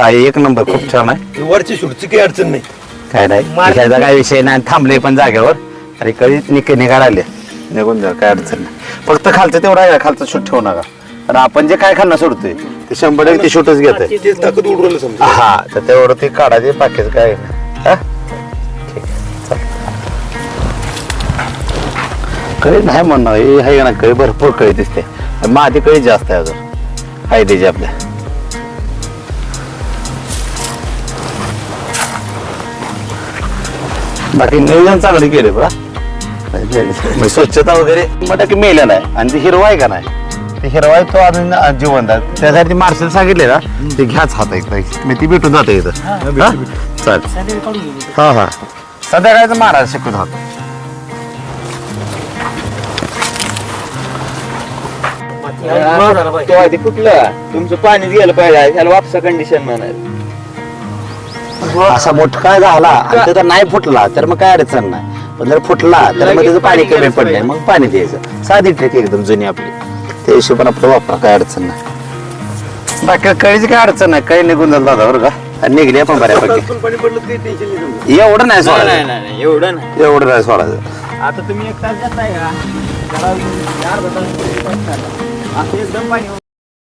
हा एक नंबर खूप छान आहे. वरची सुटची काही अडचण नाही. काय नाही ह्याचा काय विषय नाही थांबले पण जागेवर. आणि कधी निघायला आले. निघून जा काय अडचण नाही. फक्त खालचं तेवढं आहे का खालचं शूट ठेवू नका. आणि आपण जे काय खाल्लं सोडतोय ते शंभर टक्के ते शूटच घेत आहे ताकद समजा. हा तर तेवढं ते काढायचे बाकीचं काय नाही. हा? ठीक आहे, चल. कळी नाही म्हणणं हे आहे ना कळी भरपूर कळी दिसते. आणि मादी कळी जास्त आहे अजून. आहे त्याची आपल्या बाकी नियोजन चांगले केले बा म्हणजे स्वच्छता वगैरे मग की मेलेला आहे आणि ते हिरवा आहे का नाही? ते हिरवा आहे तो अजून जिवंत आहे. त्यासाठी ते मार्शल सांगितले ना ते घ्याच हात एक मी ती भेटून जाते इथं. हा? चालेल. हा हा. संध्याकाळचं महाराज शिकवत आहात तेव्हा ते कुठलं? तुमचं पाणीच गेलं पाहिजे. वापसा कंडिशन म्हणायचं. असा मोठा झाला आणि त्याचा नाही फुटला तर मग काय अडचण नाही पण जर फुटला तर मग त्याचं पाणी कमी पडलंय मग पाणी द्यायचं साधी ट्रिक एकदम जुनी आपली त्या हिशोबाने आपलं वापरा काय अडचण नाही बाकी कळीची काय अडचण नाही काही निघून झालं दादा बरं का आणि निघली आपण बऱ्यापैकी पण पाणी पडलं काही टेन्शन नाही समजा. एवढं नाही नाही नाही सोडायचं नाही नाही, एवढं नाही एवढं नाही सोडायचं आता तुम्ही एक तास जाताय का तास एकदम पाणी